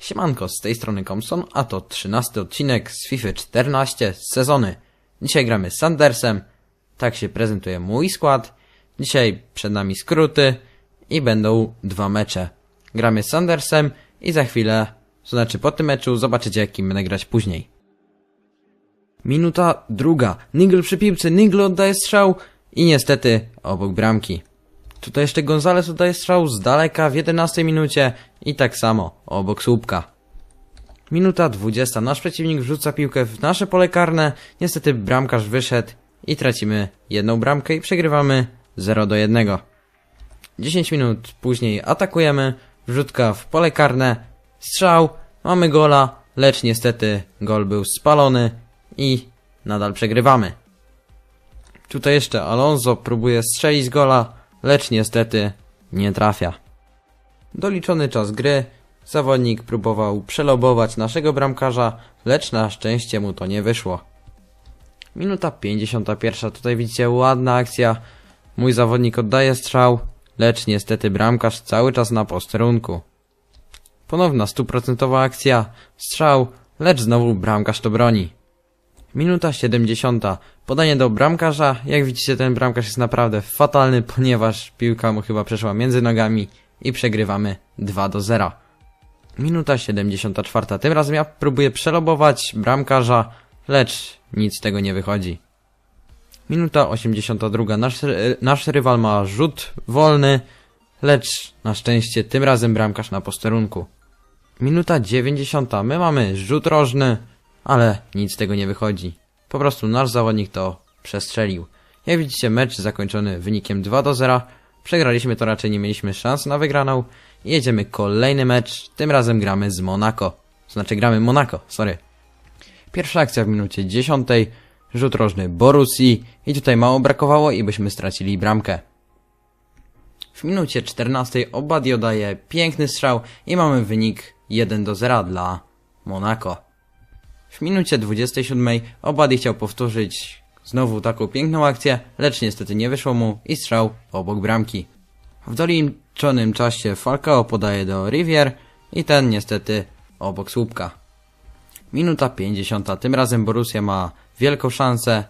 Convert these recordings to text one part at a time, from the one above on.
Siemanko, z tej strony Komson, a to 13 odcinek z FIFA 14 z sezony. Dzisiaj gramy z Sandersem, tak się prezentuje mój skład. Dzisiaj przed nami skróty i będą dwa mecze. Gramy z Sandersem i za chwilę, to znaczy po tym meczu, zobaczycie jakim będę grać później. Minuta druga. Nigel przy piłce, Nigel oddaje strzał i niestety obok bramki. Tutaj jeszcze Gonzales oddaje strzał z daleka w 11 minucie i tak samo obok słupka. Minuta 20. Nasz przeciwnik wrzuca piłkę w nasze pole karne. Niestety bramkarz wyszedł i tracimy jedną bramkę i przegrywamy 0 do 1. 10 minut później atakujemy. Wrzutka w pole karne. Strzał. Mamy gola, lecz niestety gol był spalony i nadal przegrywamy. Tutaj jeszcze Alonso próbuje strzelić gola, lecz niestety nie trafia. Doliczony czas gry. Zawodnik próbował przelobować naszego bramkarza, lecz na szczęście mu to nie wyszło. Minuta 51. Tutaj widzicie ładna akcja. Mój zawodnik oddaje strzał, lecz niestety bramkarz cały czas na posterunku. Ponowna stuprocentowa akcja. Strzał, lecz znowu bramkarz to broni. Minuta 70. Podanie do bramkarza. Jak widzicie, ten bramkarz jest naprawdę fatalny, ponieważ piłka mu chyba przeszła między nogami i przegrywamy 2 do 0. Minuta 74. Tym razem ja próbuję przelobować bramkarza, lecz nic z tego nie wychodzi. Minuta 82. Nasz, nasz rywal ma rzut wolny, lecz na szczęście tym razem bramkarz na posterunku. Minuta 90. My mamy rzut rożny, ale nic z tego nie wychodzi. Po prostu nasz zawodnik to przestrzelił. Jak widzicie, mecz zakończony wynikiem 2 do 0. Przegraliśmy to raczej, nie mieliśmy szans na wygraną. Jedziemy kolejny mecz. Tym razem gramy z Monaco. Znaczy gramy Monaco, sorry. Pierwsza akcja w minucie 10. Rzut rożny Borusi. I tutaj mało brakowało i byśmy stracili bramkę. W minucie 14 Obadi daje piękny strzał i mamy wynik 1 do 0 dla Monaco. W minucie 27 Obadi chciał powtórzyć znowu taką piękną akcję, lecz niestety nie wyszło mu i strzał obok bramki. W doliczonym czasie Falcao podaje do Rivier i ten niestety obok słupka. Minuta 50. Tym razem Borussia ma wielką szansę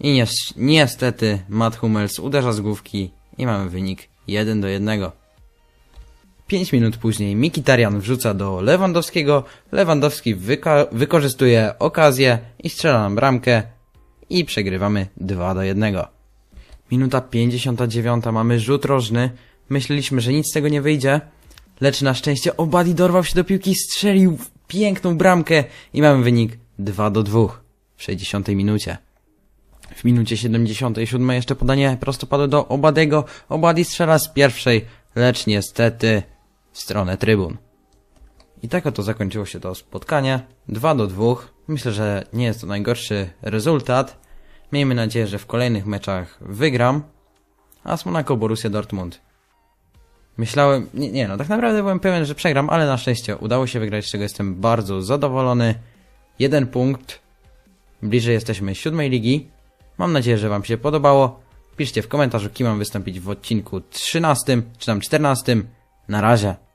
i nies- niestety Matt Hummels uderza z główki i mamy wynik 1 do 1. 5 minut później Mikitarian wrzuca do Lewandowskiego, Lewandowski wykorzystuje okazję i strzela nam bramkę i przegrywamy 2 do 1. Minuta 59, mamy rzut rożny, myśleliśmy, że nic z tego nie wyjdzie, lecz na szczęście Obadi dorwał się do piłki, strzelił piękną bramkę i mamy wynik 2 do 2 w 60 minucie. W minucie 77 jeszcze podanie prostopadłe do Obadego. Obadi strzela z pierwszej, lecz niestety w stronę trybun. I tak oto zakończyło się to spotkanie. 2 do 2. Myślę, że nie jest to najgorszy rezultat. Miejmy nadzieję, że w kolejnych meczach wygram. A z Monaco Borussia Dortmund. Myślałem, nie, nie no, tak naprawdę byłem pewien, że przegram, ale na szczęście udało się wygrać, z czego jestem bardzo zadowolony. Jeden punkt. Bliżej jesteśmy siódmej ligi. Mam nadzieję, że Wam się podobało. Piszcie w komentarzu, kim mam wystąpić w odcinku 13 czy tam 14. Na razie.